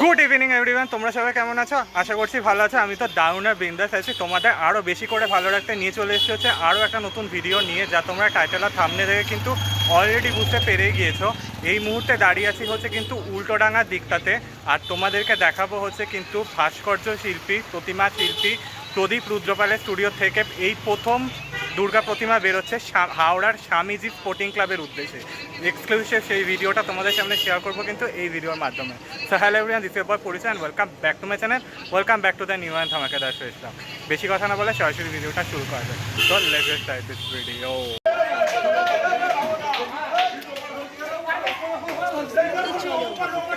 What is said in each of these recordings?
Good evening everyone তোমরা সবাই কেমন আছো? আশা করছি ভালো আছো। আমি তো দারুণ আর বিন্দাস আছি। তোমাদের আরও বেশি করে ভালো রাখতে নিয়ে চলে এসেছি হচ্ছে আরও একটা নতুন ভিডিও নিয়ে, যা তোমরা টাইটেল আর থামনে দেখে কিন্তু অলরেডি বুঝতে পেরেই গিয়েছো। এই মুহূর্তে দাঁড়িয়ে আছি হচ্ছে কিন্তু উল্টোডাঙার দিকটাতে। আর তোমাদেরকে দেখাবো হচ্ছে কিন্তু ভাস্কর্য শিল্পী, প্রতিমা শিল্পী প্রদীপ রুদ্রপালের স্টুডিও থেকে এই প্রথম দুর্গা প্রতিমা বেরোচ্ছে হাওড়ার স্বামীজি স্পোর্টিং ক্লাবের উদ্দেশ্যে। এক্সক্লুসিভ সেই ভিডিওটা তোমাদের সামনে শেয়ার করব কিন্তু এই ভিডিওর মাধ্যমে। So hello everyone this boy পরিচয় and welcome back to my channel welcome back to the new and ধামাকেদার show ইসলাম বেশি কথা না বলে সরাসরি ভিডিওটা শুরু করা যায় তো লেটস স্টার্ট দিস ভিডিও আজকে কিন্তু ওনার স্টুডিও থেকে দেখি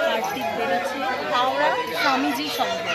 কার্তিক বেরোচ্ছে হাওড়া স্বামীজি সঙ্গে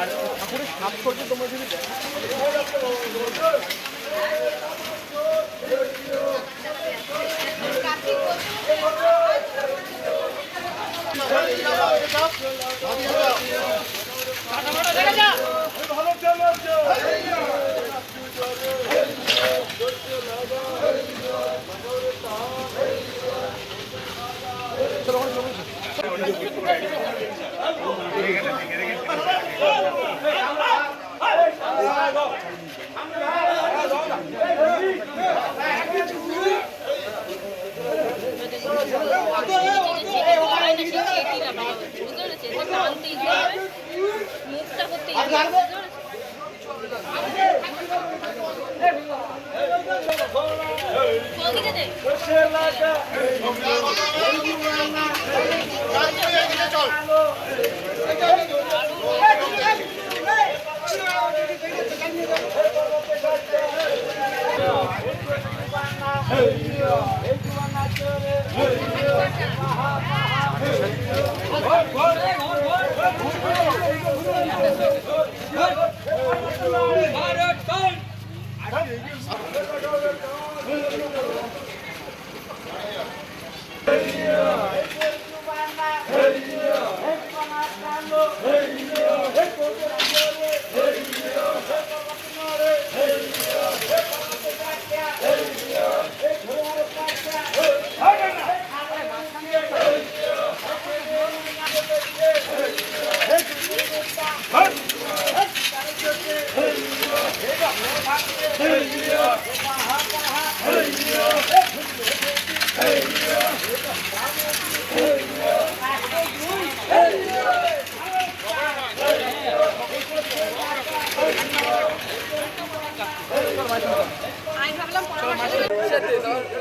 মুখটা করতে তাড়াতাড়ি এগিয়ে চল। চল।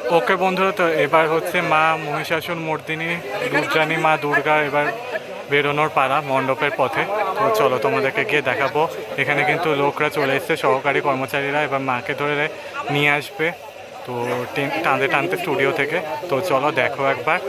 ওকে বন্ধুরা তো এবার হচ্ছে মা মহিষাসুর মর্দিনী দুর্জানি মা দুর্গা এবার বেরোনোর পাড়া মণ্ডপের পথে। তো চলো তোমাদেরকে গিয়ে দেখাবো। এখানে কিন্তু লোকরা চলে এসছে, সহকারী কর্মচারীরা এবার মাকে ধরে নিয়ে আসবে। তো টেন- টানতে টানতে স্টুডিও থেকে। তো চলো দেখো একবার।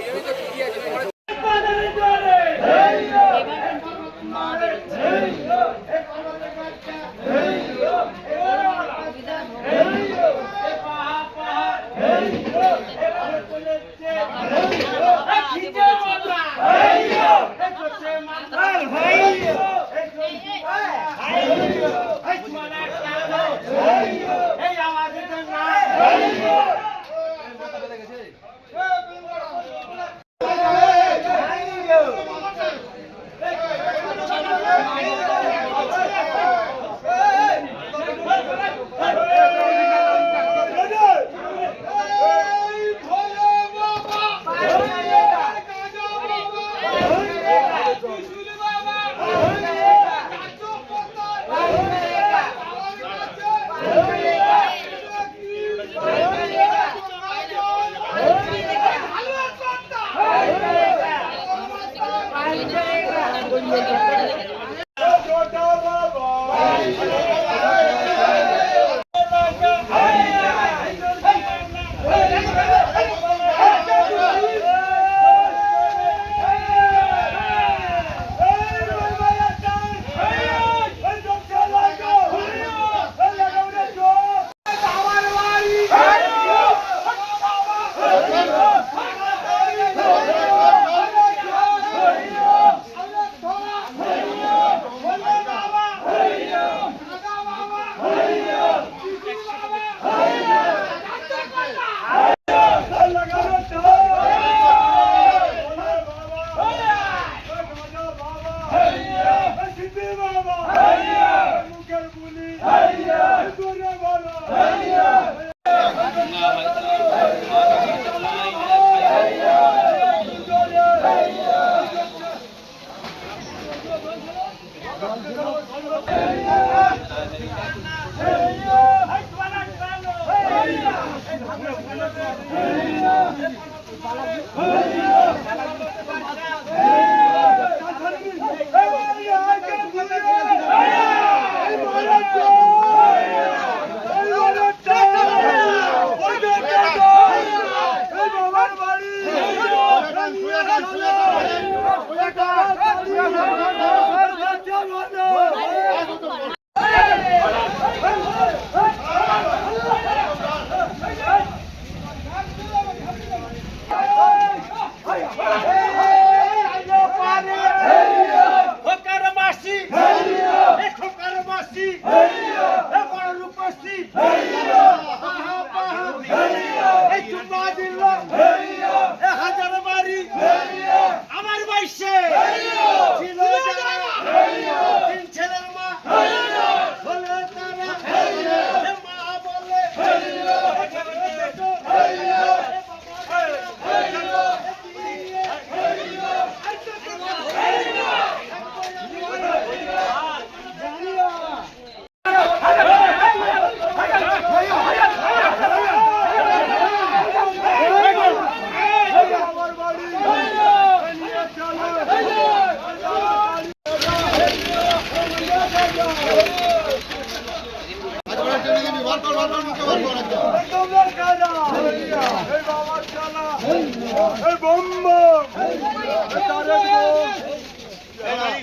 এই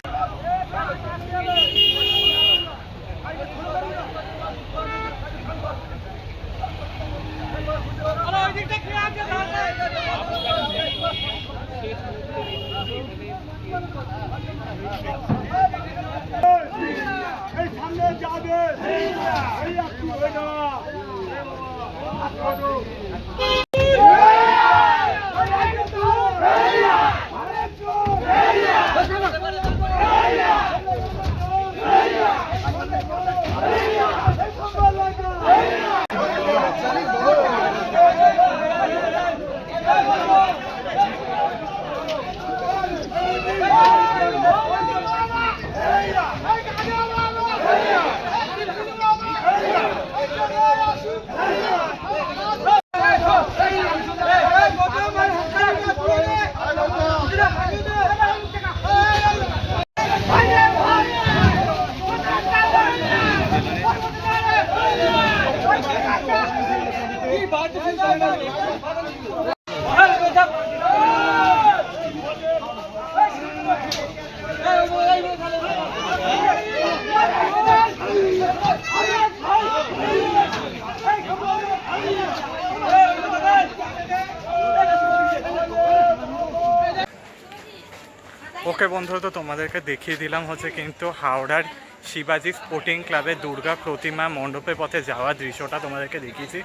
ওকে বন্ধুরা তো তোমাদেরকে দেখিয়ে দিলাম হচ্ছে কিন্তু হাওড়ার শিবাজি স্পোর্টিং ক্লাবে দুর্গা প্রতিমা মণ্ডপের পথে যাওয়ার দৃশ্যটা তোমাদেরকে দেখিয়েছি।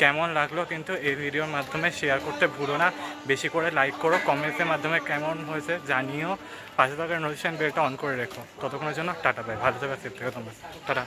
কেমন লাগল কিন্তু এই ভিডিওর মাধ্যমে শেয়ার করতে ভুলো না। বেশি করে লাইক করো কমেন্টসের মাধ্যমে কেমন হয়েছে জানিও। পাশে থাকা নোটিফিকেশন বেলটা অন করে রেখো। ততক্ষণের জন্য টাটা পাই ভালো থাকার সেফ থেকে তোমরা। টাটা।